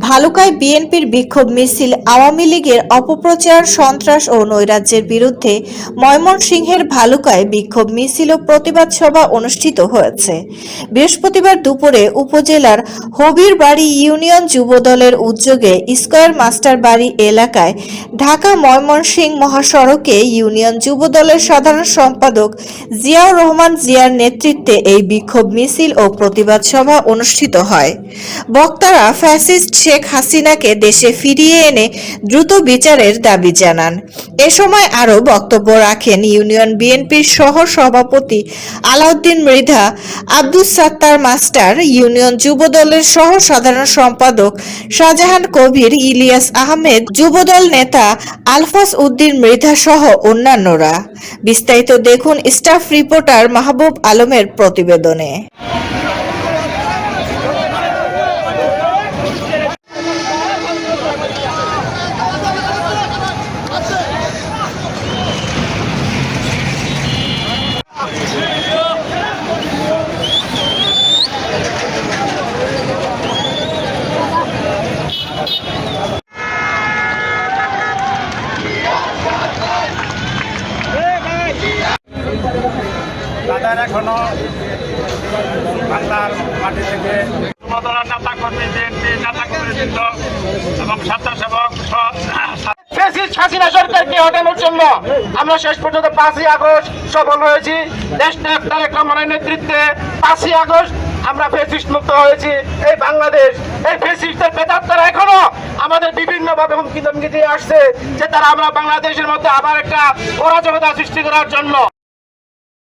ভালুকায় বিএনপির বিক্ষোভ মিছিল আওয়ামী লীগের অপপ্রচার, সন্ত্রাস ও নৈরাজ্যের বিরুদ্ধে ময়মনসিংহের ভালুকায় বিক্ষোভ মিছিল ও প্রতিবাদ সভা অনুষ্ঠিত হয়েছে। বৃহস্পতিবার দুপুরে উপজেলার হবির বাড়ি ইউনিয়ন যুবদলের উদ্যোগে স্কয়ার মাস্টার বাড়ি এলাকায় ঢাকা ময়মনসিংহ মহাসড়কে ইউনিয়ন যুবদলের সাধারণ সম্পাদক জিয়াউর রহমান জিয়ার নেতৃত্বে এই বিক্ষোভ মিছিল ও প্রতিবাদ সভা অনুষ্ঠিত হয়। বক্তারা ফ্যাসিস্ট শেখ হাসিনাকে দেশে ফিরিয়ে এনে দ্রুত বিচারের দাবি জানান। এ সময় আরও বক্তব্য রাখেন ইউনিয়ন বিএনপির সহ সভাপতি আলাউদ্দিন মৃধা। আব্দুস সাত্তার মাস্টার, ইউনিয়ন যুবদলের সহ সাধারণ সম্পাদক শাহজাহান কবির, ইলিয়াস আহমেদ, যুবদল নেতা আলফাস উদ্দিন মৃধা সহ অন্যান্যরা। বিস্তারিত দেখুন স্টাফ রিপোর্টার মাহবুব আলমের প্রতিবেদনে। আমরা শেষ পর্যন্ত পাঁচই আগস্ট সফল হয়েছি। দেশ নায়ক তারেক রহমানের নেতৃত্বে পাঁচই আগস্ট আমরা ফেসিস্ট মুক্ত হয়েছি। এই বাংলাদেশ, এই ফেসিস্টের বেদাত্তারা এখনও আমাদের বিভিন্ন ভাবে হুমকি ধমকি দিয়ে আসছে যে তারা আমরা বাংলাদেশের মধ্যে আবার একটা অরাজকতা সৃষ্টি করার জন্য